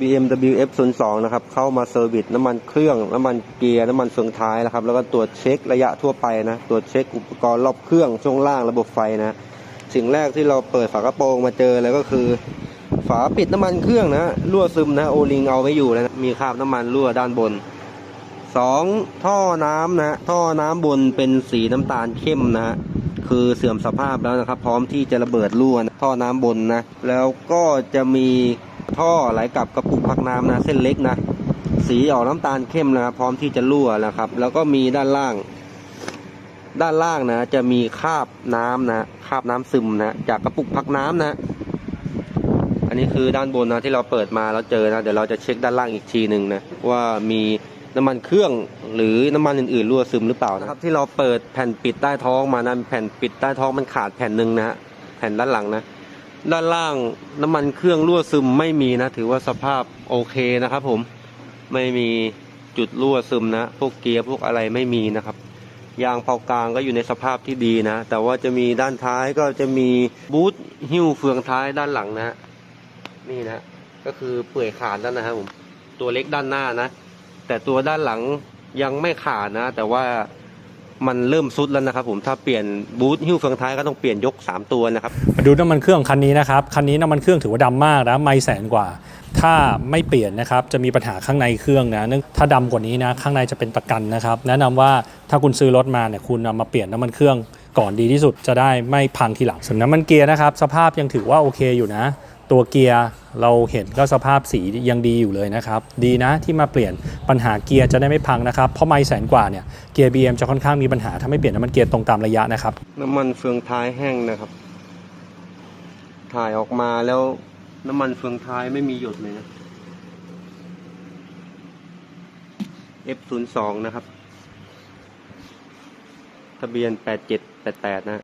BMW F02 นะครับ เข้ามาเซอร์วิสน้ำมันเครื่อง น้ำมันเกียร์ น้ำมันเฟืองท้ายนะครับ แล้วก็ตรวจเช็คระยะทั่วไปนะ ตรวจเช็คอุปกรณ์รอบเครื่อง ช่วงล่าง ระบบไฟนะ สิ่งแรกที่เราเปิดฝากระโปรงมาเจอเลยก็คือ ฝาปิดน้ำมันเครื่องนะรั่วซึมนะ โอลิงเอาไม่อยู่แล้วนะมีคราบน้ำมันรั่วด้านบนสองท่อน้ำนะ ท่อน้ำบนเป็นสีน้ำตาลเข้มนะคือเสื่อมสภาพแล้วนะครับ พร้อมที่จะระเบิดรั่วนะท่อน้ำบนนะ แล้วก็จะมี ท่อไหลกลับกระปุกพักน้ำนะ เส้นเล็กนะ สีออกน้ำตาลเข้มนะครับพร้อมที่จะรั่วนะครับ แล้วก็มีด้านล่าง ด้านล่างนะ จะมีคราบน้ำนะคราบน้ำซึมนะจากกระปุกพักน้ำนะ อันนี้คือด้านบนนะที่เราเปิดมาแล้วเจอนะเดี๋ยวเราจะเช็คด้านล่างอีกทีหนึ่งนะว่ามีน้ำมันเครื่องหรือน้ำมันอื่นๆรั่วซึมหรือเปล่านะครับ ที่เราเปิดแผ่นปิดใต้ท้องมานะแผ่นปิดใต้ท้องมันขาดแผ่นหนึ่งนะฮะแผ่นด้านหลังนะ ด้านล่างน้ำมันเครื่องรั่วซึมไม่มีนะ ถือว่าสภาพโอเคนะครับผมไม่มีจุดรั่วซึมนะ พวกเกียร์พวกอะไรไม่มีนะครับ ยางเผากลางก็อยู่ในสภาพที่ดีนะ แต่ว่าจะมีด้านท้ายก็จะมีบูทหิ้วเฟืองท้ายด้านหลังนะ นี่นะ ก็คือเปื่อยขาดแล้วนะครับผมตัวเล็กด้านหน้านะ แต่ตัวด้านหลังยังไม่ขาดนะ แต่ว่า มันเริ่มซุดแล้วนะครับผมถ้าเปลี่ยนบูทหิ้วเฟืองท้ายก็ต้องเปลี่ยนยก 3 ตัวนะครับมาดูน้ำมันเครื่องคันนี้นะครับคันนี้น้ำมันเครื่องถือว่าดำมากนะไม่แสนกว่า ถ้าไม่เปลี่ยนนะครับจะมีปัญหาข้างในเครื่องนะเนื่องถ้าดำกว่านี้นะข้างในจะเป็นประกันนะครับแนะนำว่าถ้าคุณซื้อรถมาเนี่ยคุณเอามาเปลี่ยนน้ำมันเครื่องก่อนดีที่สุดจะได้ไม่พังทีหลังส่วนน้ำมันเกียร์นะครับสภาพยังถือว่าโอเคอยู่นะ ตัวเกียร์เราเห็นก็สภาพสียังดีอยู่เลยนะครับ ดีนะที่มาเปลี่ยนปัญหาเกียร์จะได้ไม่พังนะครับ เพราะไม่แสนกว่าเนี่ยเกียร์ BM จะค่อนข้างมีปัญหาถ้าไม่เปลี่ยนน้ำมันเกียร์ตรงตามระยะนะครับ น้ำมันเฟืองท้ายแห้งนะครับ ถ่ายออกมาแล้วน้ำมันเฟืองท้ายไม่มีหยดเลยนะ F02 นะครับ ทะเบียน 8788 นะ